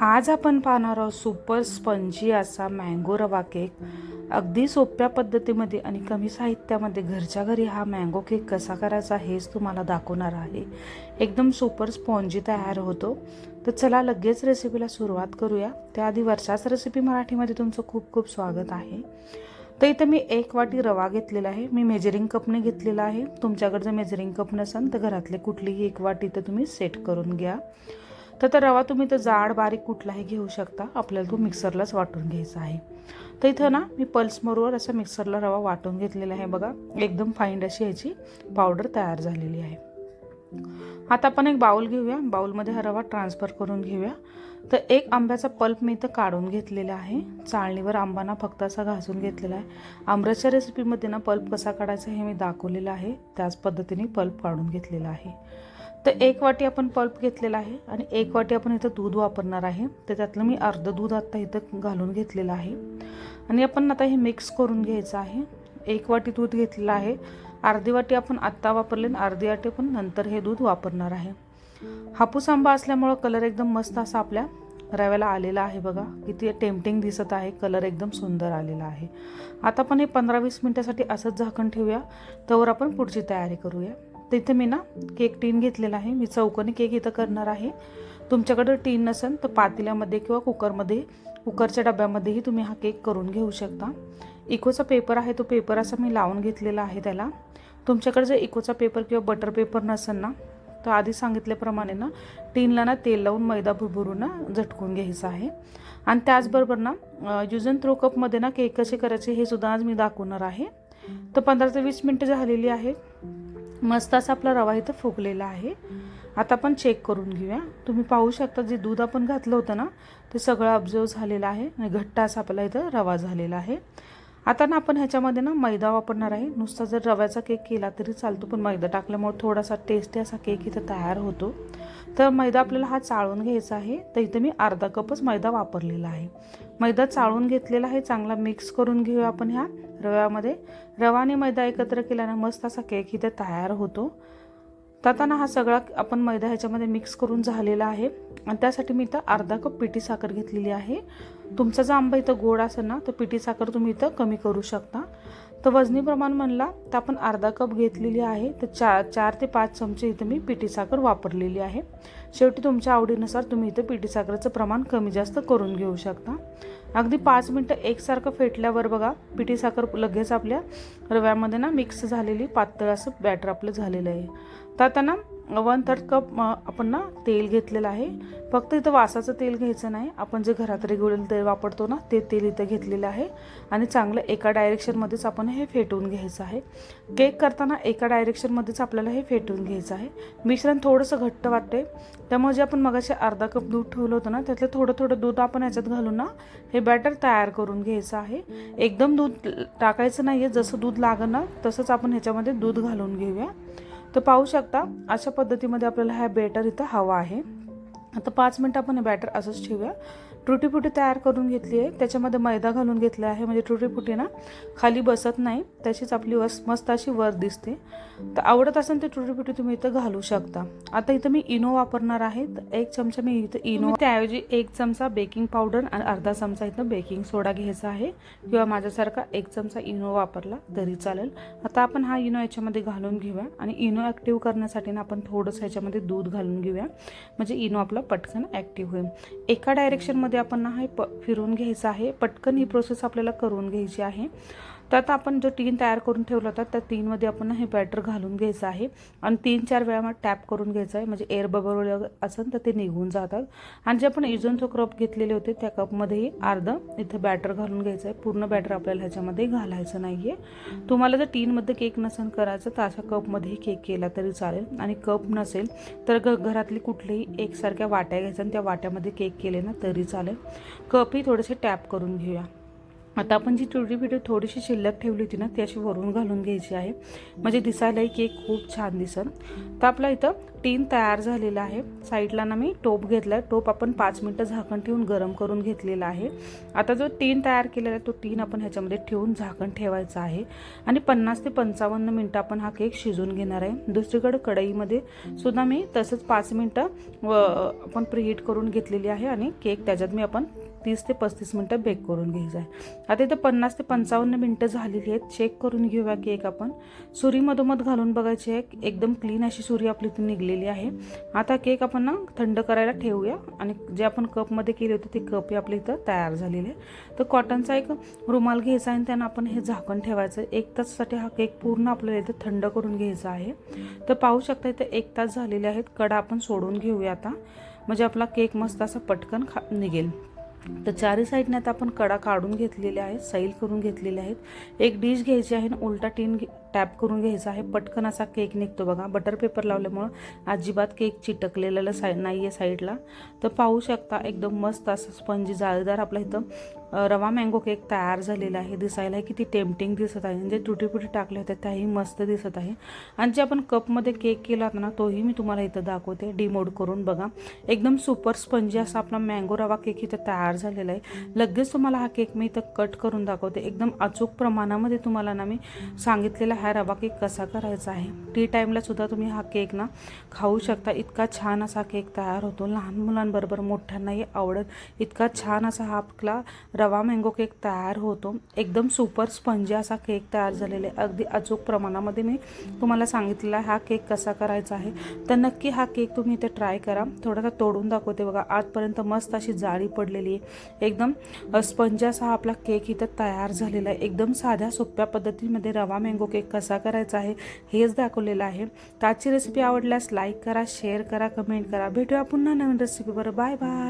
आज आपण पाहणार आहोत सुपर स्पंजी असा मँगो रवा केक अगदी सोप्या पद्धतीमध्ये आणि कमी साहित्यामध्ये घरच्या घरी हा मँगो केक कसा करायचा हेच तुम्हाला दाखवणार आहे. एकदम सुपर स्पॉन्जी तयार होतो. तर चला लगेच रेसिपीला सुरुवात करूया. त्याआधी वर्षाच रेसिपी मराठीमध्ये तुमचं खूप खूप स्वागत आहे. तर इथं मी एक वाटी रवा घेतलेला आहे. मी मेजरिंग कपने घेतलेला आहे. तुमच्याकडे जर मेजरिंग कप नसेल तर घरातले कुठलीही एक वाटी तर तुम्ही सेट करून घ्या. तर तर रवा तुम्ही तर जाड बारीक कुठलाही घेऊ शकता. आपल्याला तो मिक्सरलाच वाटून घ्यायचा आहे. तर इथं ना मी पल्समोरवर असं मिक्सरला रवा वाटून घेतलेला आहे बघा. एकदम फाईंड अशी ह्याची पावडर तयार झालेली आहे. आता आपण एक बाउल घेऊया. बाउलमध्ये हा रवा ट्रान्सफर करून घेऊया. तर एक आंब्याचा पल्प मी इथं काढून घेतलेला आहे. चाळणीवर आंबाना फक्त असा घासून घेतलेला आहे. आंब्याच्या रेसिपीमध्ये ना पल्प कसा काढायचा हे मी दाखवलेलं आहे. त्याच पद्धतीने पल्प काढून घेतलेला आहे. तर एक वाटी आपण पल्प घेतलेला आहे आणि एक वाटी आपण इथं दूध वापरणार आहे. तर त्यातलं मी अर्धं दूध आत्ता इथं घालून घेतलेलं आहे. आणि आपण आता हे मिक्स करून घ्यायचं आहे. एक वाटी दूध घेतलेलं आहे. अर्धी वाटी आपण आत्ता वापरले आणि अर्धी वाटी पण नंतर हे दूध वापरणार आहे. हापूस आंबा असल्यामुळं कलर एकदम मस्त असा आपल्या रव्याला आलेला आहे बघा. किती टेम्पटिंग दिसत आहे. कलर एकदम सुंदर आलेला आहे. आता आपण हे पंधरा वीस मिनटासाठी असंच झाकण ठेवूया. त्यावर आपण पुढची तयारी करूया. तर इथं मी ना केक टीन घेतलेला आहे. मी चौकोनी केक इथं करणार आहे. तुमच्याकडं टीन नसेल तर पातेल्यामध्ये किंवा कुकरमध्ये कुकरच्या डब्यामध्येही तुम्ही हा केक करून घेऊ शकता. इकोचा पेपर आहे तो पेपर असा मी लावून घेतलेला आहे त्याला. तुमच्याकडे जर इकोचा पेपर किंवा बटर पेपर नसेल ना तर आधी सांगितल्याप्रमाणे ना टीनला ना तेल लावून मैदा भुरभुरून ना झटकून घ्यायचं आहे. आणि त्याचबरोबर ना यूज अँड थ्रो कपमध्ये ना केक कसे करायचे हे सुद्धा आज मी दाखवणार आहे. तर पंधरा ते वीस मिनटं झालेली आहे मस्त असा आपला रवा इथं फुगलेला आहे. आता आपण चेक करून घेऊया. तुम्ही पाहू शकता जे दूध आपण घातलं होतं ना ते सगळं ऑब्झर्व झालेलं आहे आणि घट्ट असा आपला इथं रवा झालेला आहे. आता ना आपण ह्याच्यामध्ये ना मैदा वापरणार आहे. नुसता जर रव्याचा केक केला तरी चालतो पण मैदा टाकल्यामुळे थोडासा टेस्टी असा केक इथं तयार होतो. तर मैदा आपल्याला हा चाळून घ्यायचा आहे. तर इथं मी अर्धा कपच मैदा वापरलेला आहे. मैदा चाळून घेतलेला आहे. चांगला मिक्स करून घेऊया आपण ह्या रव्यामध्ये. रवा आणि मैदा एकत्र केल्यानं मस्त असा केक इथे तयार होतो. ताताना आता ना हा सगळा आपण मैदा ह्याच्यामध्ये मिक्स करून झालेला आहे. आणि त्यासाठी मी इथं अर्धा कप पिठी साखर घेतलेली आहे. तुमचा जो आंबा इथं गोड असेल ना तर पिठी साखर तुम्ही इथं कमी करू शकता. तर वजनी प्रमाण म्हणला तर आपण अर्धा कप घेतलेली आहे. तर चार चार ते पाच चमचे इथं मी पिठी साखर वापरलेली आहे. शेवटी तुमच्या आवडीनुसार तुम्ही इथं पिठी साखरेचं प्रमाण कमी जास्त करून घेऊ शकता. अगदी पाच मिनटं एकसारखं फेटल्यावर बघा पिठी साखर लगेच आपल्या रव्यामध्ये ना मिक्स झालेली पातळ असं बॅटर आपलं झालेलं आहे. तर आता ना वन थर्ड कप आपण ना तेल घेतलेलं आहे. फक्त इथं वासाचं तेल घ्यायचं नाही. आपण जे घरात रेग्युलर तेल वापरतो ना ते तेल इथं घेतलेलं आहे. आणि चांगलं एका डायरेक्शनमध्येच आपण हे फेटून घ्यायचं आहे. केक करताना एका डायरेक्शनमध्येच आपल्याला हे फेटून घ्यायचं आहे. मिश्रण थोडंसं घट्ट वाटते त्यामुळे जे आपण मगाशी अर्धा कप दूध ठेवलं होतं ना त्यातलं थोडं थोडं दूध आपण याच्यात घालून ना हे बॅटर तयार करून घ्यायचं आहे. एकदम दूध टाकायचं नाही आहे जसं दूध लागणार तसंच आपण ह्याच्यामध्ये दूध घालून घेऊया. तर पाहू शकता अशा पद्धतीमध्ये आपल्याला हा बेटर इथं हवा आहे. आता पाच मिनटं आपण हे बॅटर असंच ठेवूया. ट्रुटीपुटी तयार करून घेतली आहे. त्याच्यामध्ये मैदा घालून घेतला आहे. म्हणजे ट्रुटीपुटी ना खाली बसत नाही. तशीच आपली वस मस्त अशी वर दिसते. तर आवडत असेल तर ट्रुटीपुटी तुम्ही इथं घालू शकता. आता इथं मी इनो वापरणार आहे. तर एक चमचा मी इथं इनो त्याऐवजी एक चमचा बेकिंग पावडर आणि अर्धा चमचा इथं बेकिंग सोडा घ्यायचा आहे. किंवा माझ्यासारखा एक चमचा इनो वापरला तरी चालेल. आता आपण हा इनो याच्यामध्ये घालून घेऊया. आणि इनो ॲक्टिव्ह करण्यासाठी ना आपण थोडंसं ह्याच्यामध्ये दूध घालून घेऊया. म्हणजे इनो आपला पटकन ॲक्टिव्ह होईल. एका डायरेक्शनमध्ये आपण ना हे प फिरून घ्यायचं आहे. पटकन ही प्रोसेस आपल्याला करून घ्यायची आहे. तर आता आपण जो टीन तयार करून ठेवला होता त्या टीनमध्ये आपण हे बॅटर घालून घ्यायचं आहे. आणि तीन चार वेळा मग टॅप करून घ्यायचं आहे. म्हणजे एअर बबल असेल तर ते निघून जातात. आणि जे आपण इजून तो क्रप घेतलेले होते त्या कपमध्येही अर्धं इथं बॅटर घालून घ्यायचं आहे. पूर्ण बॅटर आपल्याला ह्याच्यामध्ये घालायचं नाही आहे तुम्हाला जर टीनमध्ये केक नसेल करायचं तर अशा कपमध्येही केक केला तरी चालेल. आणि कप नसेल तर घ घरातली कुठलीही एकसारख्या वाट्या घ्यायच्या आणि त्या वाट्यामध्ये केक केले ना तरी चालेल. कपही थोडेसे टॅप करून घेऊया. आता आपण जी टुटी पिढी थोडीशी शिल्लक ठेवली होती ना ती अशी वरून घालून घ्यायची आहे. म्हणजे दिसायलाही केक खूप छान दिसन. तर आपला इथं टीन तयार झालेला आहे. साईडला ना मी टोप घेतला आहे टोप आपण पाच मिनटं झाकण ठेवून गरम करून घेतलेला आहे. आता जो टीन तयार केलेला आहे तो टीन आपण ह्याच्यामध्ये ठेवून झाकण ठेवायचा आहे. आणि पन्नास ते पंचावन्न मिनटं आपण हा केक शिजून घेणार आहे. दुसरीकडे कढईमध्ये सुद्धा मी तसंच पाच मिनटं व आपण प्रिहीट करून घेतलेली आहे. आणि केक त्याच्यात मी आपण तीस ते पस्तीस मिनटं बेक करून घ्यायचं आहे आता इथं पन्नास ते पंचावन्न मिनटं झालेली आहेत. चेक करून घेऊया केक आपण. सुरी मधोमध घालून बघायची आहे. एकदम क्लीन अशी सुरी आपली इथून निघलेली आहे. आता केक आपण ना थंड करायला ठेवूया. आणि जे आपण कपमध्ये केले होते ते कपही आपले इथं तयार झालेले आहे तर कॉटनचा एक रुमाल घ्यायचा आहे आणि त्यानं आपण हे झाकण ठेवायचं एक तासासाठी हा केक पूर्ण आपल्याला इथं थंड करून घ्यायचा आहे. तर पाहू शकता इथं एक तास झालेले आहेत. कडा आपण सोडून घेऊया आता. म्हणजे आपला केक मस्त असा पटकन खा निघेल. तर चारही साईडने आता आपण कडा काढून घेतलेल्या आहेत सैल करून घेतलेल्या आहेत. एक डिश घ्यायची आहे आणि उलटा टीन घे- टॅप करून घ्यायचा आहे. पटकन असा केक निघतो बघा. बटर पेपर लावल्यामुळं अजिबात केक चिटकलेला साई नाही आहे साईडला. तर पाहू शकता एकदम मस्त असं स्पंजी जाळीदार आपला इथं रवा मँगो केक तयार झालेला आहे. दिसायला किती टेम्पटिंग दिसत आहे. म्हणजे तुटीपुटी टाकले होते त्याही मस्त दिसत आहे. आणि जे आपण कपमध्ये केक केला होता ना तोही मी तुम्हाला इथं दाखवते. डिमोड करून बघा. एकदम सुपर स्पंजी असा आपला मँगो रवा केक इथं तयार झालेला आहे. लगेच तुम्हाला हा केक मी इथं कट करून दाखवते. एकदम अचूक प्रमाणामध्ये तुम्हाला ना मी सांगितलेला हा रवा केक कसा करायचा आहे. टी टाईमला सुद्धा तुम्ही हा केक ना खाऊ शकता. इतका छान असा केक तयार होतो. लहान मुलांबरोबर मोठ्यांनाही आवडत. इतका छान असा हा आपला रवा मँगो केक तयार होतो. एकदम सुपर स्पंजी असा केक तयार झालेला आहे. अगदी अचूक प्रमाणामध्ये मी तुम्हाला सांगितलेला आहे हा केक कसा करायचा आहे. तर नक्की हा केक तुम्ही इथे ट्राय करा. थोडासा तोडून दाखवते बघा. आजपर्यंत मस्त अशी जाळी पडलेली आहे. एकदम स्पंजी असा हा आपला केक इथं तयार झालेला आहे. एकदम साध्या सोप्या पद्धतीमध्ये रवा मँगो केक कसा करायचा आहे हेच दाखवलेलं आहे. तर आजची रेसिपी आवडल्यास लाईक करा शेअर करा कमेंट करा. भेटूया पुन्हा नवीन रेसिपीवर बाय बाय